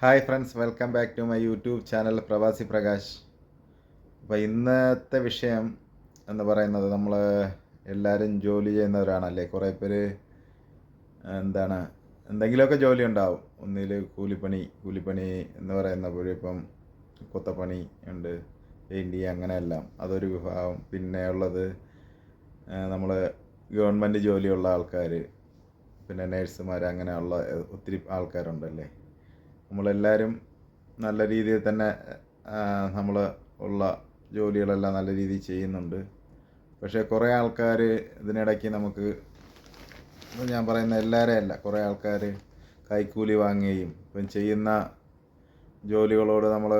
Hi friends welcome back to my YouTube channel Pravasi Prakash. അപ്പോൾ ഇന്നത്തെ വിഷയം എന്ന് പറയുന്നത് നമ്മൾ എല്ലാവരും ജോലി ചെയ്യുന്നവരാണല്ലേ? കുറേ പേര് എന്താണ് എന്തെങ്കിലുമൊക്കെ ജോലി ഉണ്ടാവും. ഒന്നിൽ കൂലിപ്പണി കൂലിപ്പണി എന്ന് പറയുന്ന പോലെ ഇപ്പം കൊത്തപ്പണി ഉണ്ട് പെയിന്റി അങ്ങനെയെല്ലാം അതൊരു വിഭാഗം. പിന്നെ ഉള്ളത് നമ്മൾ ഗവൺമെന്റ് ജോലിയുള്ള ആൾക്കാർ പിന്നെ നേഴ്സുമാർ അങ്ങനെയുള്ള ഒത്തിരി ആൾക്കാരുണ്ടല്ലേ? നമ്മളെല്ലാവരും നല്ല രീതിയിൽ തന്നെ നമ്മൾ ഉള്ള ജോലികളെല്ലാം നല്ല രീതിയിൽ ചെയ്യുന്നുണ്ട്. പക്ഷേ കുറേ ആൾക്കാർ ഇതിനിടയ്ക്ക് നമുക്ക് ഞാൻ പറയുന്ന എല്ലാവരെയും അല്ല കുറേ ആൾക്കാർ കൈക്കൂലി വാങ്ങുകയും ഇപ്പം ചെയ്യുന്ന ജോലികളോട് നമ്മൾ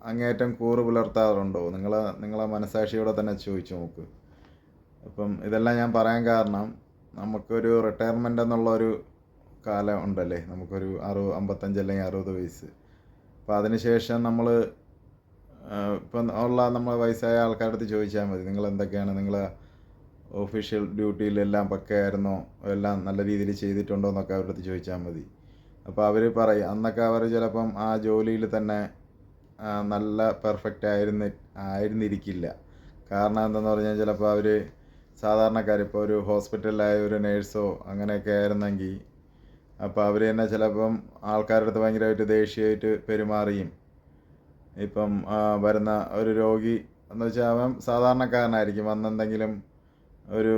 അങ്ങേയറ്റം കൂറ് പുലർത്താറുണ്ടോ? നിങ്ങൾ നിങ്ങളെ മനസാക്ഷിയോടെ തന്നെ ചോദിച്ചു നോക്ക്. അപ്പം ഇതെല്ലാം ഞാൻ പറയാൻ കാരണം നമുക്കൊരു റിട്ടയർമെന്റ് എന്നുള്ള ഒരു കാലം ഉണ്ടല്ലേ? നമുക്കൊരു അറുപത് അമ്പത്തഞ്ച് അല്ലെങ്കിൽ അറുപത് വയസ്സ്. അപ്പോൾ അതിന് ശേഷം നമ്മൾ ഇപ്പം ഉള്ള നമ്മൾ വയസ്സായ ആൾക്കാരുടെ അടുത്ത് ചോദിച്ചാൽ മതി. നിങ്ങൾ എന്തൊക്കെയാണ്? നിങ്ങൾ ഒഫീഷ്യൽ ഡ്യൂട്ടിയിലെല്ലാം പക്കയായിരുന്നോ? എല്ലാം നല്ല രീതിയിൽ ചെയ്തിട്ടുണ്ടോ? എന്നൊക്കെ അവരുടെ അടുത്ത് ചോദിച്ചാൽ മതി. അപ്പോൾ അവർ പറയും അന്നൊക്കെ അവർ ചിലപ്പം ആ ജോലിയിൽ തന്നെ നല്ല പെർഫെക്റ്റ് ആയിരുന്ന ആയിരുന്നിരിക്കില്ല. കാരണം എന്തെന്ന് പറഞ്ഞാൽ ചിലപ്പോൾ അവർ സാധാരണക്കാർ ഇപ്പോൾ ഒരു ഹോസ്പിറ്റലിലായ ഒരു നേഴ്സോ അങ്ങനെയൊക്കെ ആയിരുന്നെങ്കിൽ അപ്പോൾ അവർ തന്നെ ചിലപ്പം ആൾക്കാരുടെ അടുത്ത് ഭയങ്കരമായിട്ട് ദേഷ്യമായിട്ട് പെരുമാറിയും ഇപ്പം വരുന്ന ഒരു രോഗി എന്ന് വെച്ചാൽ അവൻ സാധാരണക്കാരനായിരിക്കും. വന്നെന്തെങ്കിലും ഒരു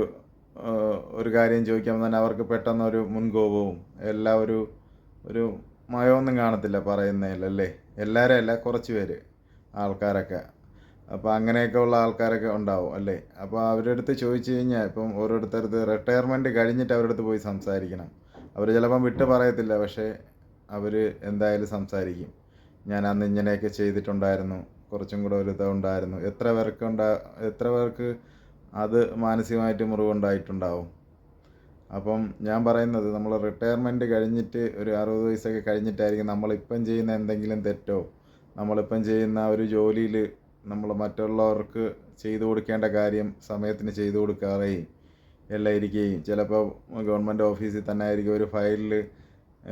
ഒരു കാര്യം ചോദിക്കുമ്പോൾ തന്നെ അവർക്ക് പെട്ടെന്ന് ഒരു മുൻകോപവും എല്ലാ ഒരു ഒരു മയമൊന്നും കാണത്തില്ല പറയുന്നതിലല്ലേ എല്ലാവരും അല്ല കുറച്ച് പേര് ആൾക്കാരൊക്കെ. അപ്പോൾ അങ്ങനെയൊക്കെ ഉള്ള ആൾക്കാരൊക്കെ ഉണ്ടാവും അല്ലേ? അപ്പോൾ അവരുടെ അടുത്ത് ചോദിച്ചു കഴിഞ്ഞാൽ ഇപ്പം ഓരോരുത്തരടുത്ത് റിട്ടയർമെന്റ് കഴിഞ്ഞിട്ട് അവരുടെ അടുത്ത് പോയി സംസാരിക്കണം. അവർ ചിലപ്പം വിട്ട് പറയത്തില്ല പക്ഷേ അവർ എന്തായാലും സംസാരിക്കും. ഞാൻ അന്ന് ഇങ്ങനെയൊക്കെ ചെയ്തിട്ടുണ്ടായിരുന്നു. കുറച്ചും കൂടെ ഒരു ഇതുണ്ടായിരുന്നു. എത്ര പേർക്ക് ഉണ്ടാ എത്ര പേർക്ക് അത് മാനസികമായിട്ട് മുറിവുണ്ടായിട്ടുണ്ടാവും? അപ്പം ഞാൻ പറയുന്നത് നമ്മൾ റിട്ടയർമെന്റ് കഴിഞ്ഞിട്ട് ഒരു അറുപത് വയസ്സൊക്കെ കഴിഞ്ഞിട്ടായിരിക്കും നമ്മളിപ്പം ചെയ്യുന്ന എന്തെങ്കിലും തെറ്റോ നമ്മളിപ്പം ചെയ്യുന്ന ഒരു ജോലിയിൽ നമ്മൾ മറ്റുള്ളവർക്ക് ചെയ്തു കൊടുക്കേണ്ട കാര്യം സമയത്തിന് ചെയ്തു കൊടുക്കാറേയും എല്ലാം ഇരിക്കുകയും ചിലപ്പോൾ ഗവൺമെന്റ് ഓഫീസിൽ തന്നെ ആയിരിക്കും ഒരു ഫയലിൽ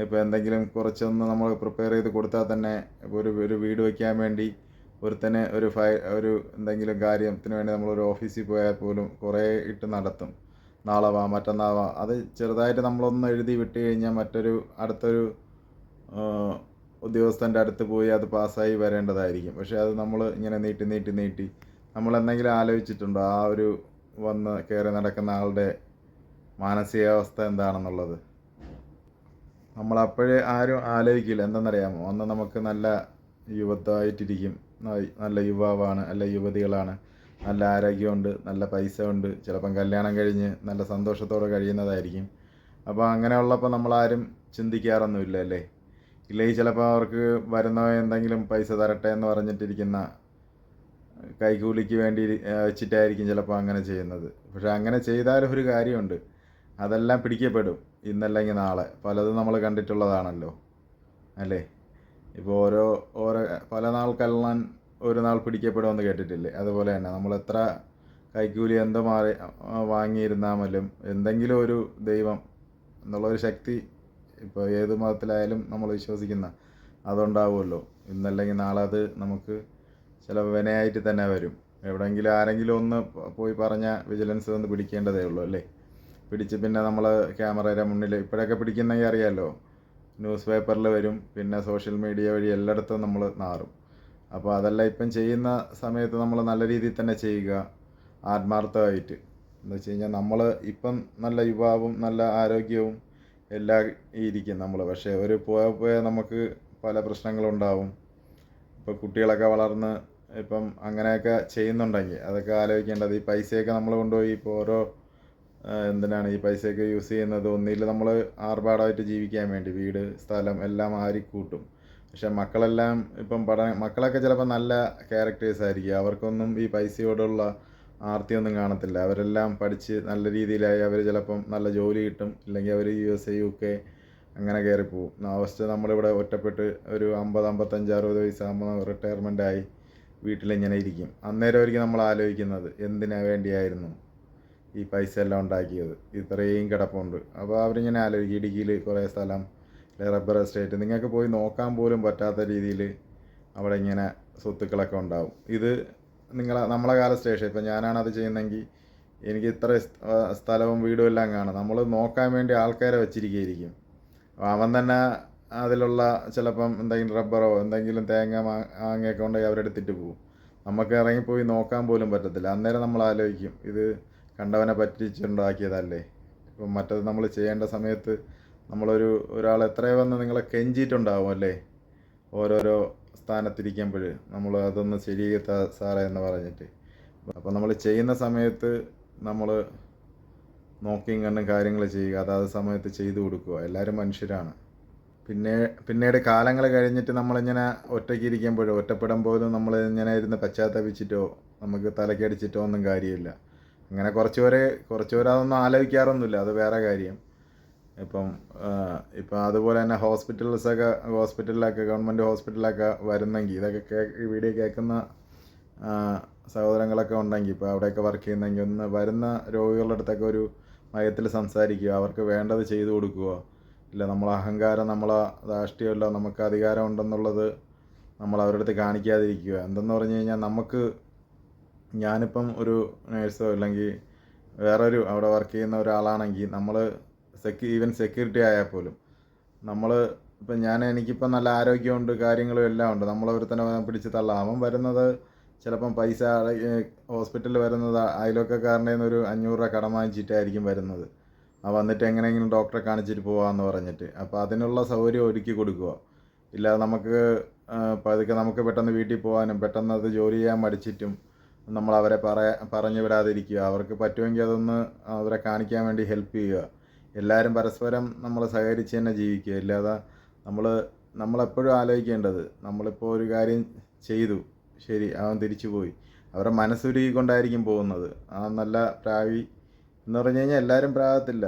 ഇപ്പോൾ എന്തെങ്കിലും കുറച്ചൊന്ന് നമ്മൾ പ്രിപ്പയർ ചെയ്ത് കൊടുത്താൽ തന്നെ ഇപ്പോൾ ഒരു ഒരു വീട് വയ്ക്കാൻ വേണ്ടി ഒരുത്തനെ ഒരു ഫയ ഒരു എന്തെങ്കിലും കാര്യത്തിന് വേണ്ടി നമ്മളൊരു ഓഫീസിൽ പോയാൽ പോലും കുറേ ഇട്ട് നടത്തും. നാളെ വാ അത് ചെറുതായിട്ട് നമ്മളൊന്ന് എഴുതി വിട്ട് കഴിഞ്ഞാൽ മറ്റൊരു അടുത്തൊരു ഉദ്യോഗസ്ഥന്റെ അടുത്ത് പോയി അത് പാസ്സായി വരേണ്ടതായിരിക്കും. പക്ഷേ അത് നമ്മൾ ഇങ്ങനെ നീട്ടി നീട്ടി നീട്ടി നമ്മൾ എന്തെങ്കിലും ആലോചിച്ചിട്ടുണ്ടോ? ആ ഒരു വന്ന് കയറി നടക്കുന്ന ആളുടെ മാനസികാവസ്ഥ എന്താണെന്നുള്ളത്. നമ്മളപ്പോഴേ ആരും ആലോചിക്കില്ല. എന്തെന്നറിയാമോ? അന്ന് നമുക്ക് നല്ല യുവത്വമായിട്ടിരിക്കും. നല്ല യുവാവാണ് അല്ല യുവതികളാണ്. നല്ല ആരോഗ്യമുണ്ട് നല്ല പൈസ ഉണ്ട് ചിലപ്പം കല്യാണം കഴിഞ്ഞ് നല്ല സന്തോഷത്തോടെ കഴിയുന്നതായിരിക്കും. അപ്പോൾ അങ്ങനെ അങ്ങനെയുള്ളപ്പോൾ നമ്മളാരും ചിന്തിക്കാറൊന്നുമില്ല അല്ലേ? ഇല്ലെങ്കിൽ ചിലപ്പോൾ അവർക്ക് വരുന്ന എന്തെങ്കിലും പൈസ തരട്ടെ എന്ന് പറഞ്ഞിട്ടിരിക്കുന്ന കൈകൂലിക്ക് വേണ്ടി വെച്ചിട്ടായിരിക്കും ചിലപ്പോൾ അങ്ങനെ ചെയ്യുന്നത്. പക്ഷെ അങ്ങനെ ചെയ്താലും ഒരു കാര്യമുണ്ട്. അതെല്ലാം പിടിക്കപ്പെടും ഇന്നല്ലെങ്കിൽ നാളെ. പലതും നമ്മൾ കണ്ടിട്ടുള്ളതാണല്ലോ. അല്ലേ? ഇപ്പോൾ ഓരോ ഓരോ പല നാൾ കള്ളൻ ഒരു നാൾ പിടിക്കപ്പെടുമെന്ന് കേട്ടിട്ടില്ലേ? അതുപോലെ തന്നെ നമ്മൾ എത്ര കൈക്കൂലി എന്തോ മാറി വാങ്ങിയിരുന്നാലും എന്തെങ്കിലും ഒരു ദൈവം എന്നുള്ളൊരു ശക്തി ഇപ്പോൾ ഏത് മതത്തിലായാലും നമ്മൾ വിശ്വസിക്കുന്ന അതുണ്ടാവുമല്ലോ. ഇന്നല്ലെങ്കിൽ നാളെ അത് നമുക്ക് ചിലപ്പോൾ വിനയായിട്ട് തന്നെ വരും. എവിടെയെങ്കിലും ആരെങ്കിലും ഒന്ന് പോയി പറഞ്ഞാൽ വിജിലൻസ് ഒന്ന് പിടിക്കേണ്ടതേ ഉള്ളൂ അല്ലേ? പിടിച്ച് പിന്നെ നമ്മൾ ക്യാമറയുടെ മുന്നിൽ ഇപ്പോഴൊക്കെ പിടിക്കുന്നെങ്കിൽ അറിയാമല്ലോ ന്യൂസ് പേപ്പറിൽ വരും പിന്നെ സോഷ്യൽ മീഡിയ വഴി എല്ലായിടത്തും നമ്മൾ നാറും. അപ്പോൾ അതെല്ലാം ഇപ്പം ചെയ്യുന്ന സമയത്ത് നമ്മൾ നല്ല രീതിയിൽ തന്നെ ചെയ്യുക ആത്മാർത്ഥമായിട്ട്. എന്ന് വെച്ച് കഴിഞ്ഞാൽ നമ്മൾ ഇപ്പം നല്ല യുവാവും നല്ല ആരോഗ്യവും എല്ലാം ഇരിക്കും നമ്മൾ പക്ഷേ ഒരു പോയ പോയാൽ നമുക്ക് പല പ്രശ്നങ്ങളുണ്ടാവും. ഇപ്പോൾ കുട്ടികളൊക്കെ വളർന്ന് ഇപ്പം അങ്ങനെയൊക്കെ ചെയ്യുന്നുണ്ടെങ്കിൽ അതൊക്കെ ആലോചിക്കേണ്ടത് ഈ പൈസയൊക്കെ നമ്മൾ കൊണ്ടുപോയി ഇപ്പോൾ ഓരോ എന്തിനാണ് ഈ പൈസയൊക്കെ യൂസ് ചെയ്യുന്നത്? ഒന്നിൽ നമ്മൾ ആർഭാടമായിട്ട് ജീവിക്കാൻ വേണ്ടി വീട് സ്ഥലം എല്ലാം ആരിക്കൂട്ടും. പക്ഷെ മക്കളെല്ലാം ഇപ്പം പഠന മക്കളൊക്കെ ചിലപ്പോൾ നല്ല ക്യാരക്ടേഴ്സ് ആയിരിക്കും. അവർക്കൊന്നും ഈ പൈസയോടുള്ള ആർത്തിയൊന്നും കാണത്തില്ല. അവരെല്ലാം പഠിച്ച് നല്ല രീതിയിലായി അവർ ചിലപ്പം നല്ല ജോലി കിട്ടും. ഇല്ലെങ്കിൽ അവർ U S A U K അങ്ങനെ കയറിപ്പോവും. ലാസ്റ്റ് നമ്മളിവിടെ ഒറ്റപ്പെട്ട് ഒരു അമ്പത് അമ്പത്തഞ്ച് അറുപത് വയസ്സാകുമ്പോൾ റിട്ടയർമെന്റ് ആയി വീട്ടിലിങ്ങനെ ഇരിക്കും അന്നേരം ആയിരിക്കും നമ്മൾ ആലോചിക്കുന്നത് എന്തിനാ വേണ്ടിയായിരുന്നു ഈ പൈസ എല്ലാം ഉണ്ടാക്കിയത്? ഇത്രയും കിടപ്പുണ്ട്. അപ്പോൾ അവരിങ്ങനെ ആലോചിക്കും. ഇടുക്കിയിൽ കുറേ സ്ഥലം റബ്ബർ എസ്റ്റേറ്റ് നിങ്ങൾക്ക് പോയി നോക്കാൻ പോലും പറ്റാത്ത രീതിയിൽ അവിടെ ഇങ്ങനെ സ്വത്തുക്കളൊക്കെ ഉണ്ടാവും. ഇത് നിങ്ങളെ നമ്മളെ കാല സ്റ്റേഷൻ ഇപ്പം ഞാനാണ് അത് ചെയ്യുന്നതെങ്കിൽ എനിക്ക് ഇത്ര സ്ഥലവും വീടും എല്ലാം കാണാം. നമ്മൾ നോക്കാൻ വേണ്ടി ആൾക്കാരെ വെച്ചിരിക്കുകയായിരിക്കും. അവൻ തന്നെ അതിലുള്ള ചിലപ്പം എന്തെങ്കിലും റബ്ബറോ എന്തെങ്കിലും തേങ്ങ മാങ്ങയൊക്കെ ഉണ്ടെങ്കിൽ അവരെടുത്തിട്ട് പോകും നമുക്ക് ഇറങ്ങിപ്പോയി നോക്കാൻ പോലും പറ്റത്തില്ല. അന്നേരം നമ്മൾ ആലോചിക്കും ഇത് കണ്ടവനെ പറ്റിച്ചുണ്ടാക്കിയതല്ലേ? ഇപ്പം മറ്റത് നമ്മൾ ചെയ്യേണ്ട സമയത്ത് നമ്മളൊരു ഒരാൾ എത്രയോ വന്ന് നിങ്ങളെ കെഞ്ചിയിട്ടുണ്ടാവും അല്ലേ? ഓരോരോ സ്ഥാനത്തിരിക്കുമ്പോൾ നമ്മൾ അതൊന്ന് ശരിയെത്ത സാറേ എന്ന് പറഞ്ഞിട്ട്. അപ്പോൾ നമ്മൾ ചെയ്യുന്ന സമയത്ത് നമ്മൾ നോക്കിയും കണ്ടും കാര്യങ്ങൾ ചെയ്യുക. അതാത് സമയത്ത് ചെയ്തു കൊടുക്കുക. എല്ലാവരും മനുഷ്യരാണ്. പിന്നെ പിന്നീട് കാലങ്ങൾ കഴിഞ്ഞിട്ട് നമ്മളിങ്ങനെ ഒറ്റയ്ക്ക് ഇരിക്കുമ്പോഴോ ഒറ്റപ്പെടുമ്പോഴും നമ്മൾ ഇങ്ങനെ ഇരുന്ന് പശ്ചാത്തപിച്ചിട്ടോ നമുക്ക് തലക്കടിച്ചിട്ടോ ഒന്നും കാര്യമില്ല. അങ്ങനെ കുറച്ച് പേരെ കുറച്ച് പേരെ അതൊന്നും ആലോചിക്കാറൊന്നുമില്ല. അത് വേറെ കാര്യം. ഇപ്പം ഇപ്പം അതുപോലെ തന്നെ ഹോസ്പിറ്റൽസൊക്കെ ഹോസ്പിറ്റലിലൊക്കെ ഗവൺമെന്റ് ഹോസ്പിറ്റലിലൊക്കെ വരുന്നെങ്കിൽ ഇതൊക്കെ കേ വീഡിയോ കേൾക്കുന്ന സഹോദരങ്ങളൊക്കെ ഉണ്ടെങ്കിൽ ഇപ്പോൾ അവിടെയൊക്കെ വർക്ക് ചെയ്യുന്നെങ്കിൽ ഒന്ന് വരുന്ന രോഗികളുടെ അടുത്തൊക്കെ ഒരു മയത്തിൽ സംസാരിക്കുക അവർക്ക് വേണ്ടത് ചെയ്തു കൊടുക്കുക ഇല്ല നമ്മളെ അഹങ്കാരം നമ്മളെ ധാഷ്ട്യമല്ല നമുക്ക് അധികാരം ഉണ്ടെന്നുള്ളത് നമ്മൾ അവരുടെ അടുത്ത് കാണിക്കാതിരിക്കുക. എന്തെന്ന് പറഞ്ഞു കഴിഞ്ഞാൽ നമുക്ക് ഞാനിപ്പം ഒരു നേഴ്സോ അല്ലെങ്കിൽ വേറൊരു അവിടെ വർക്ക് ചെയ്യുന്ന ഒരാളാണെങ്കിൽ നമ്മൾ സെക്യൂ ഈവൻ സെക്യൂരിറ്റി ആയാൽ പോലും നമ്മൾ ഇപ്പം ഞാൻ എനിക്കിപ്പം നല്ല ആരോഗ്യമുണ്ട് കാര്യങ്ങളും എല്ലാം ഉണ്ട്. നമ്മൾ ഒരുത്തനെ പിടിച്ച് തള്ളാം. അവൻ വരുന്നത് ചിലപ്പം പൈസ ഹോസ്പിറ്റലിൽ വരുന്നത് അയൽവക്കക്കാരന്റെ ഒരു അഞ്ഞൂറ് രൂപ കടം വാങ്ങിച്ചിട്ടായിരിക്കും വരുന്നത്. വന്നിട്ട് എങ്ങനെയെങ്കിലും ഡോക്ടറെ കാണിച്ചിട്ട് പോവാന്ന് പറഞ്ഞിട്ട്. അപ്പോൾ അതിനുള്ള സൗകര്യം ഒരുക്കി കൊടുക്കുക ഇല്ലാതെ നമുക്ക് പതുക്കെ നമുക്ക് പെട്ടെന്ന് വീട്ടിൽ പോകാനും പെട്ടെന്ന് അത് ജോലി ചെയ്യാൻ മടിച്ചിട്ടും നമ്മൾ അവരെ പറ പറഞ്ഞു വിടാതിരിക്കുക. അവർക്ക് പറ്റുമെങ്കിൽ അതൊന്ന് അവരെ കാണിക്കാൻ വേണ്ടി ഹെൽപ്പ് ചെയ്യുക. എല്ലാവരും പരസ്പരം നമ്മൾ സഹകരിച്ച് തന്നെ ജീവിക്കുക. ഇല്ലാതെ നമ്മൾ നമ്മളെപ്പോഴും ആലോചിക്കേണ്ടത് നമ്മളിപ്പോൾ ഒരു കാര്യം ചെയ്തു. ശരി അവൻ തിരിച്ചു പോയി അവരുടെ മനസ്സുരുകൊണ്ടായിരിക്കും പോകുന്നത്. ആ നല്ല പ്രാവി എന്ന് പറഞ്ഞു കഴിഞ്ഞാൽ എല്ലാവരും പ്രാകത്തില്ല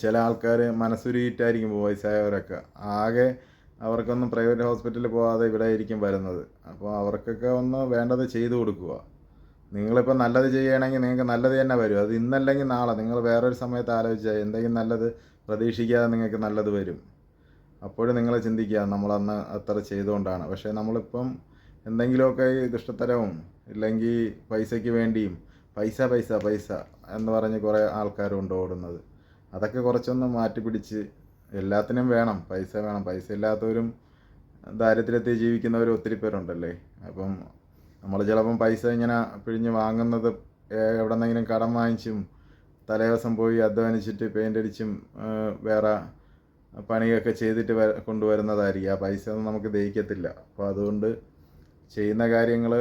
ചില ആൾക്കാർ മനസ്സുരുകിയിട്ടായിരിക്കും പോകും വയസ്സായവരൊക്കെ. ആകെ അവർക്കൊന്നും പ്രൈവറ്റ് ഹോസ്പിറ്റലിൽ പോകാതെ ഇവിടെ ആയിരിക്കും വരുന്നത്. അപ്പോൾ അവർക്കൊക്കെ ഒന്ന് വേണ്ടത് ചെയ്തു കൊടുക്കുക. നിങ്ങളിപ്പോൾ നല്ലത് ചെയ്യുകയാണെങ്കിൽ നിങ്ങൾക്ക് നല്ലത് തന്നെ വരും. അത് ഇന്നല്ലെങ്കിൽ നാളെ. നിങ്ങൾ വേറൊരു സമയത്ത് ആലോചിച്ചാൽ എന്തെങ്കിലും നല്ലത് പ്രതീക്ഷിക്കാതെ നിങ്ങൾക്ക് നല്ലത് വരും. അപ്പോഴും നിങ്ങൾ ചിന്തിക്കുക നമ്മളന്ന് അത്ര ചെയ്തുകൊണ്ടാണ്. പക്ഷേ നമ്മളിപ്പം എന്തെങ്കിലുമൊക്കെ ദുഷ്ടത്തരവും ഇല്ലെങ്കിൽ പൈസയ്ക്ക് വേണ്ടിയും പൈസ പൈസ പൈസ എന്ന് പറഞ്ഞ് കുറേ ആൾക്കാരുണ്ട് ഓടുന്നത്. അതൊക്കെ കുറച്ചൊന്ന് മാറ്റി പിടിച്ച് എല്ലാത്തിനും വേണം പൈസ വേണം. പൈസ ഇല്ലാത്തവരും ദാരിദ്ര്യത്തിൽ ജീവിക്കുന്നവരും ഒത്തിരി പേരുണ്ടല്ലേ? അപ്പം നമ്മൾ ചിലപ്പം പൈസ ഇങ്ങനെ പിഴിഞ്ഞ് വാങ്ങുന്നത് എവിടെ നിന്നെങ്കിലും കടം വാങ്ങിച്ചും തലേദിവസം പോയി അധ്വാനിച്ചിട്ട് പെയിന്റ് അടിച്ചും വേറെ പണിയൊക്കെ ചെയ്തിട്ട് കൊണ്ടുവരുന്നതായിരിക്കും. ആ പൈസ ഒന്നും നമുക്ക് ദഹിക്കത്തില്ല. അപ്പോൾ അതുകൊണ്ട് ചെയ്യുന്ന കാര്യങ്ങൾ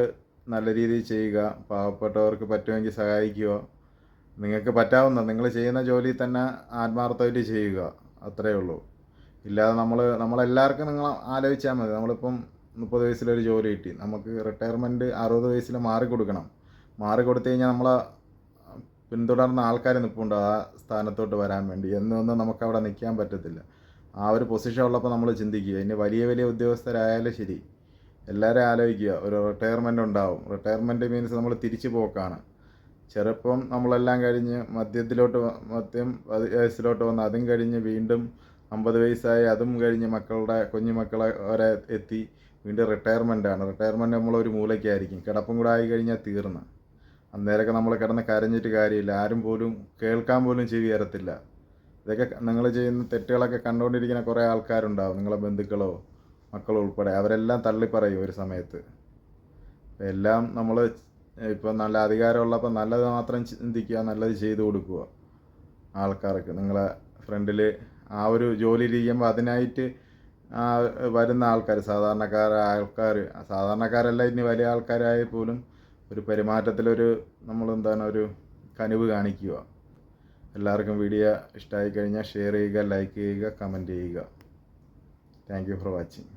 നല്ല രീതിയിൽ ചെയ്യുക. പാവപ്പെട്ടവർക്ക് പറ്റുമെങ്കിൽ സഹായിക്കുക. നിങ്ങൾക്ക് പറ്റാവുന്ന നിങ്ങൾ ചെയ്യുന്ന ജോലി തന്നെ ആത്മാർത്ഥമായിട്ട് ചെയ്യുക. അത്രയേ ഉള്ളൂ. ഇല്ലാതെ നമ്മൾ നമ്മളെല്ലാവർക്കും നിങ്ങൾ ആലോചിച്ചാൽ മതി. നമ്മളിപ്പം മുപ്പത് വയസ്സിലൊരു ജോലി കിട്ടി. നമുക്ക് റിട്ടയർമെന്റ് അറുപത് വയസ്സിൽ മാറി കൊടുക്കണം. മാറി കൊടുത്തു കഴിഞ്ഞാൽ നമ്മളെ പിന്തുടർന്ന ആൾക്കാർ നിൽപ്പുണ്ട് ആ സ്ഥാനത്തോട്ട് വരാൻ വേണ്ടി. എന്നൊന്നും നമുക്ക് അവിടെ നിൽക്കാൻ പറ്റത്തില്ല. ആ ഒരു പൊസിഷൻ ഉള്ളപ്പോൾ നമ്മൾ ചിന്തിക്കുക. ഇനി വലിയ വലിയ ഉദ്യോഗസ്ഥരായാലും ശരി. എല്ലാവരും ആലോചിക്കുക ഒരു റിട്ടയർമെന്റ് ഉണ്ടാവും. റിട്ടയർമെന്റ് മീൻസ് നമ്മൾ തിരിച്ചു പോക്കാണ്. ചെറുപ്പം നമ്മളെല്ലാം കഴിഞ്ഞ് മദ്യത്തിലോട്ട് മദ്യം വയസ്സിലോട്ട് വന്ന് അതും കഴിഞ്ഞ് വീണ്ടും അമ്പത് വയസ്സായി അതും കഴിഞ്ഞ് മക്കളുടെ കുഞ്ഞു മക്കളെ വരെ എത്തി വീണ്ടും റിട്ടയർമെന്റ് ആണ്. റിട്ടയർമെന്റ് നമ്മളൊരു മൂലയ്ക്കായിരിക്കും കിടപ്പും കൂടെ ആയി കഴിഞ്ഞാൽ തീർന്ന്. അന്നേരമൊക്കെ നമ്മൾ കിടന്ന് കരഞ്ഞിട്ട് കാര്യമില്ല. ആരും പോലും കേൾക്കാൻ പോലും ചെവി ഇതൊക്കെ നിങ്ങൾ ചെയ്യുന്ന തെറ്റുകളൊക്കെ കണ്ടുകൊണ്ടിരിക്കുന്ന കുറേ ആൾക്കാരുണ്ടാവും. നിങ്ങളെ ബന്ധുക്കളോ മക്കളോ ഉൾപ്പെടെ. അവരെല്ലാം തള്ളിപ്പറയും ഒരു സമയത്ത്. എല്ലാം നമ്മൾ ഇപ്പോൾ നല്ല അധികാരമുള്ളപ്പോൾ നല്ലത് മാത്രം ചിന്തിക്കുക നല്ലത് ചെയ്തു കൊടുക്കുക. ആൾക്കാർക്ക് നിങ്ങളെ ഫ്രണ്ടിൽ ആ ഒരു ജോലി ചെയ്യുമ്പോൾ അതിനായിട്ട് വരുന്ന ആൾക്കാർ സാധാരണക്കാരായ ആൾക്കാർ സാധാരണക്കാരല്ല ഇനി വലിയ ആൾക്കാരായി പോലും ഒരു പെരുമാറ്റത്തിലൊരു നമ്മൾ എന്താണ് ഒരു കനിവ് കാണിക്കുക. എല്ലാവർക്കും വീഡിയോ ഇഷ്ടമായി കഴിഞ്ഞാൽ ഷെയർ ചെയ്യുക ലൈക്ക് ചെയ്യുക കമന്റ് ചെയ്യുക. Thank you for watching